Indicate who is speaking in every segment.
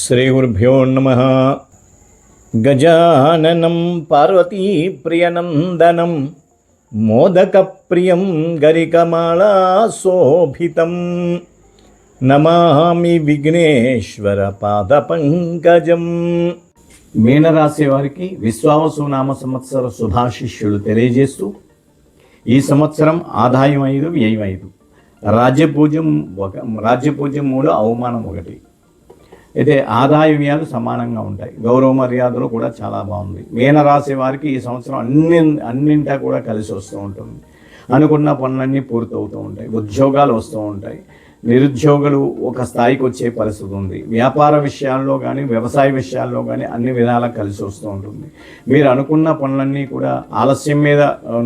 Speaker 1: శ్రీగురుభ్యో నమ. గజాననం పార్వతీప్రియనందనం మోదకప్రియం గరికమాళాశోభితం. నమామి విఘ్నేశ్వర పాదపంకజం. మీనరాశి వారికి విశ్వావసు నామ సంవత్సర శుభాశిష్యులు తెలియజేస్తూ ఈ సంవత్సరం ఆదాయం ఐదు వ్యయం ఐదు. రాజ్యపూజ్యం ఒక రాజ్యపూజ్యం మూడు అవమానం ఒకటి. అయితే ఆదాయ వ్యయాలు సమానంగా ఉంటాయి. గౌరవ మర్యాదలు కూడా చాలా బాగుంది. మీనరాశి వారికి ఈ సంవత్సరం అన్ని అన్నింటా కూడా కలిసి వస్తూ ఉంటుంది. అనుకున్న పనులన్నీ పూర్తవుతూ ఉంటాయి. ఉద్యోగాలు వస్తూ ఉంటాయి. నిరుద్యోగులు ఒక స్థాయికి వచ్చే పరిస్థితి ఉంది. వ్యాపార విషయాల్లో కానీ వ్యవసాయ విషయాల్లో కానీ అన్ని విధాలా కలిసి వస్తూ ఉంటుంది. మీరు అనుకున్న పనులన్నీ కూడా ఆలస్యం మీద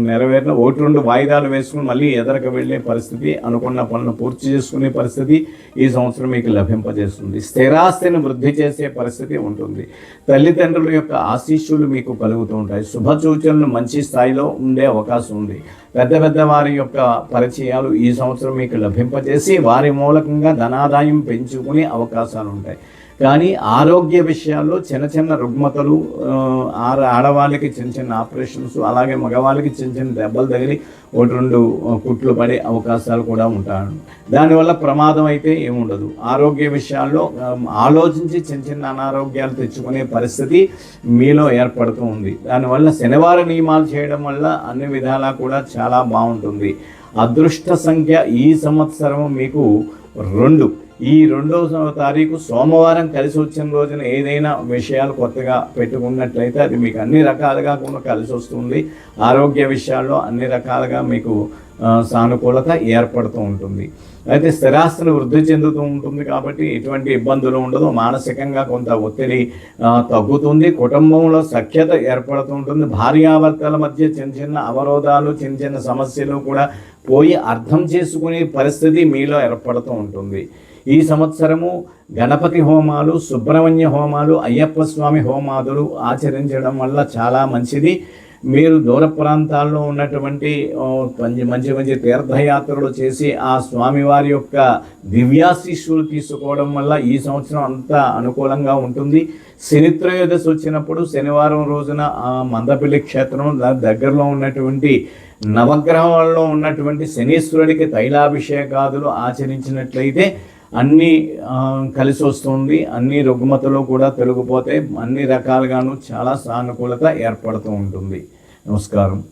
Speaker 1: నెరవేరిన ఒకటి రెండు వాయిదాలు వేసుకుని మళ్ళీ ఎదరక వెళ్ళే పరిస్థితి అనుకున్న పనులను పూర్తి చేసుకునే పరిస్థితి ఈ సంవత్సరం మీకు లభింపజేస్తుంది. స్థిరాస్తిని వృద్ధి చేసే పరిస్థితి ఉంటుంది. తల్లిదండ్రుల యొక్క ఆశీస్సులు మీకు కలుగుతూ ఉంటాయి. శుభ సూచనలు మంచి స్థాయిలో ఉండే అవకాశం ఉంది. పెద్ద పెద్ద వారి యొక్క పరిచయాలు ఈ సంవత్సరం మీకు లభింపజేసి వారి వారి మూలకంగా ధనాదాయం పెంచుకునే అవకాశాలు ఉంటాయి కానీ ఆరోగ్య విషయాల్లో చిన్న చిన్న రుగ్మతలు ఆడవాళ్ళకి చిన్న చిన్న ఆపరేషన్స్ అలాగే మగవాళ్ళకి చిన్న చిన్న దెబ్బలు తగిలి ఒకటి రెండు కుట్లు పడే అవకాశాలు కూడా ఉంటాయి దానివల్ల ప్రమాదం అయితే ఏముండదు. ఆరోగ్య విషయాల్లో ఆలోచించి చిన్న చిన్న అనారోగ్యాలు తెచ్చుకునే పరిస్థితి మీలో ఏర్పడుతూ ఉంది. దానివల్ల శనివార నియమాలు చేయడం వల్ల అన్ని విధాలా కూడా చాలా బాగుంటుంది. అదృష్ట సంఖ్య ఈ సంవత్సరం మీకు రెండు. ఈ రెండవ తారీఖు సోమవారం కలిసి వచ్చిన రోజున ఏదైనా విషయాలు కొత్తగా పెట్టుకున్నట్లయితే అది మీకు అన్ని రకాలుగా కూడా కలిసి వస్తుంది. ఆరోగ్య విషయాల్లో అన్ని రకాలుగా మీకు సానుకూలత ఏర్పడుతూ ఉంటుంది. అయితే స్థిరాస్తులు వృద్ధి చెందుతూ ఉంటుంది కాబట్టి ఎటువంటి ఇబ్బందులు ఉండదు. మానసికంగా కొంత ఒత్తిడి తగ్గుతుంది. కుటుంబంలో సఖ్యత ఏర్పడుతూ ఉంటుంది. భార్యాభర్తల మధ్య చిన్న చిన్న అవరోధాలు చిన్న చిన్న సమస్యలు కూడా పోయి అర్థం చేసుకునే పరిస్థితి మీలో ఏర్పడుతూ ఉంటుంది. ఈ సంవత్సరము గణపతి హోమాలు సుబ్రహ్మణ్య హోమాలు అయ్యప్ప స్వామి హోమాదులు ఆచరించడం వల్ల చాలా మంచిది. మీరు దూర ప్రాంతాల్లో ఉన్నటువంటి మంచి మంచి మంచి తీర్థయాత్రలు చేసి ఆ స్వామివారి యొక్క దివ్యాశిష్యులు తీసుకోవడం వల్ల ఈ సంవత్సరం అంతా అనుకూలంగా ఉంటుంది. శనిత్రయోదశి వచ్చినప్పుడు శనివారం రోజున ఆ మందపల్లి క్షేత్రం దగ్గరలో ఉన్నటువంటి నవగ్రహాల్లో ఉన్నటువంటి శనీశ్వరుడికి తైలాభిషేకాదులు ఆచరించినట్లయితే అన్నీ కలిసి వస్తుంది. అన్ని రుగ్మతలు కూడా తొలగిపోతే అన్ని రకాలుగాను చాలా సానుకూలత ఏర్పడుతూ ఉంటుంది. నమస్కారం.